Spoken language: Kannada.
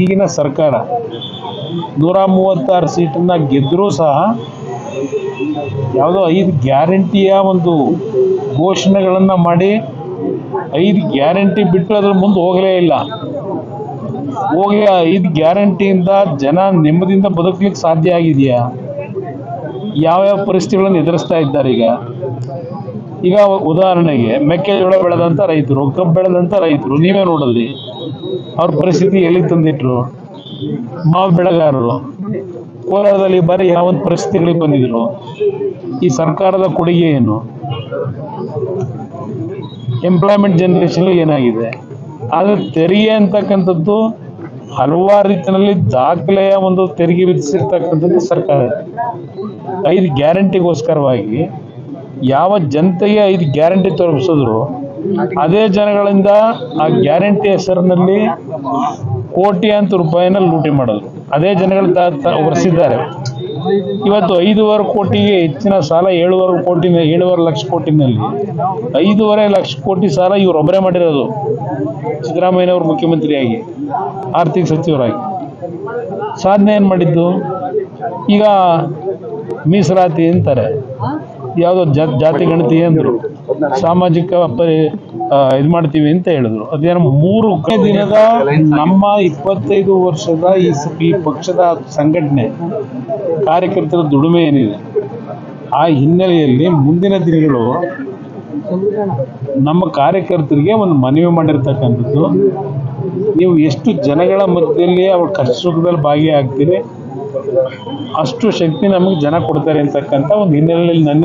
ಈಗಿನ ಸರ್ಕಾರ ನೂರ ಮೂವತ್ತಾರು ಸೀಟನ್ನ ಗೆದ್ದರೂ ಸಹ ಯಾವುದೋ ಐದು ಗ್ಯಾರಂಟಿಯ ಒಂದು ಘೋಷಣೆಗಳನ್ನು ಮಾಡಿ ಐದು ಗ್ಯಾರಂಟಿ ಬಿಟ್ಟು ಅದ್ರ ಮುಂದೆ ಹೋಗಲೇ ಇಲ್ಲ. ಹೋಗಿ ಐದು ಗ್ಯಾರಂಟಿಯಿಂದ ಜನ ನೆಮ್ಮದಿಯಿಂದ ಬದುಕಲಿಕ್ಕೆ ಸಾಧ್ಯ ಆಗಿದೆಯಾ? ಯಾವ್ಯಾವ ಪರಿಸ್ಥಿತಿಗಳನ್ನು ಎದುರಿಸ್ತಾ ಇದ್ದಾರೆ ಈಗ? ಈಗ ಉದಾಹರಣೆಗೆ, ಮೆಕ್ಕೆಜೋಳ ಬೆಳೆದಂಥ ರೈತರು, ಕಬ್ಬು ಬೆಳೆದಂಥ ರೈತರು, ನೀವೇ ನೋಡಿದ್ರಿ. ಅವ್ರ ಪರಿಸ್ಥಿತಿ ಎಲ್ಲಿ ತಂದಿಟ್ರು? ಮಾವು ಬೆಳೆಗಾರರು. ಕೋಲಾರದಲ್ಲಿ ಬರೀ ಯಾವೊಂದು ಪರಿಸ್ಥಿತಿಗಳಿಗೆ ಬಂದಿದ್ರು. ಈ ಸರ್ಕಾರದ ಕೊಡುಗೆ ಏನು? ಎಂಪ್ಲಾಯ್ಮೆಂಟ್ ಜನರೇಷನ್ ಏನಾಗಿದೆ? ಆದರೆ ತೆರಿಗೆ ಅಂತಕ್ಕಂಥದ್ದು ಹಲವಾರು ರೀತಿಯಲ್ಲಿ ದಾಖಲೆಯ ಒಂದು ತೆರಿಗೆ ವಿಧಿಸಿರ್ತಕ್ಕಂಥದ್ದು ಸರ್ಕಾರ. ಐದು ಗ್ಯಾರಂಟಿಗೋಸ್ಕರವಾಗಿ ಯಾವ ಜನತೆಗೆ ಐದು ಗ್ಯಾರಂಟಿ ತೋರಿಸಿದ್ರು ಅದೇ ಜನಗಳಿಂದ ಆ ಗ್ಯಾರಂಟಿ ಹೆಸರಿನಲ್ಲಿ ಕೋಟಿ ಅಂತ ರೂಪಾಯಿನ ಲೂಟಿ ಮಾಡೋದು ಅದೇ ಜನಗಳು ಒರೆಸಿದ್ದಾರೆ. ಇವತ್ತು ಐದೂವರೆ ಕೋಟಿಗೆ ಹೆಚ್ಚಿನ ಸಾಲ, ಏಳುವರೆ ಕೋಟಿ ಏಳುವರೆ ಲಕ್ಷ ಕೋಟಿನಲ್ಲಿ. ಐದೂವರೆ ಲಕ್ಷ ಕೋಟಿ ಸಾಲ ಇವರೊಬ್ಬರೇ ಮಾಡಿರೋದು. ಸಿದ್ದರಾಮಯ್ಯನವರು ಮುಖ್ಯಮಂತ್ರಿಯಾಗಿ, ಆರ್ಥಿಕ ಸಚಿವರಾಗಿ. ಸಾಧನೆ ಏನು ಮಾಡಿದ್ದು? ಈಗ ಮೀಸಲಾತಿ ಅಂತಾರೆ. ಯಾವುದೋ ಜಾತಿ ಗಣತಿ ಅಂದರು. ಸಾಮಾಜಿಕ ಪರಿ ಇದು ಮಾಡ್ತೀವಿ ಅಂತ ಹೇಳಿದ್ರು. ಅದೇನೋ ಮೂರು ದಿನದ ನಮ್ಮ ಇಪ್ಪತ್ತೈದು ವರ್ಷದ ಈ ಪಕ್ಷದ ಸಂಘಟನೆ, ಕಾರ್ಯಕರ್ತರ ದುಡಿಮೆ ಏನಿದೆ, ಆ ಹಿನ್ನೆಲೆಯಲ್ಲಿ ಮುಂದಿನ ದಿನಗಳು ನಮ್ಮ ಕಾರ್ಯಕರ್ತರಿಗೆ ಒಂದು ಮನವಿ ಮಾಡಿರ್ತಕ್ಕಂಥದ್ದು. ನೀವು ಎಷ್ಟು ಜನಗಳ ಮಧ್ಯದಲ್ಲಿ ಅವ್ರ ಕಷ್ಟ ಸುಖದಲ್ಲಿ ಭಾಗಿಯಾಗ್ತೀರಿ, ಅಷ್ಟು ಶಕ್ತಿ ನಮಗೆ ಜನ ಕೊಡ್ತಾರೆ ಅಂತಕ್ಕಂಥ ಒಂದು ಹಿನ್ನೆಲೆಯಲ್ಲಿ ನನ್ನ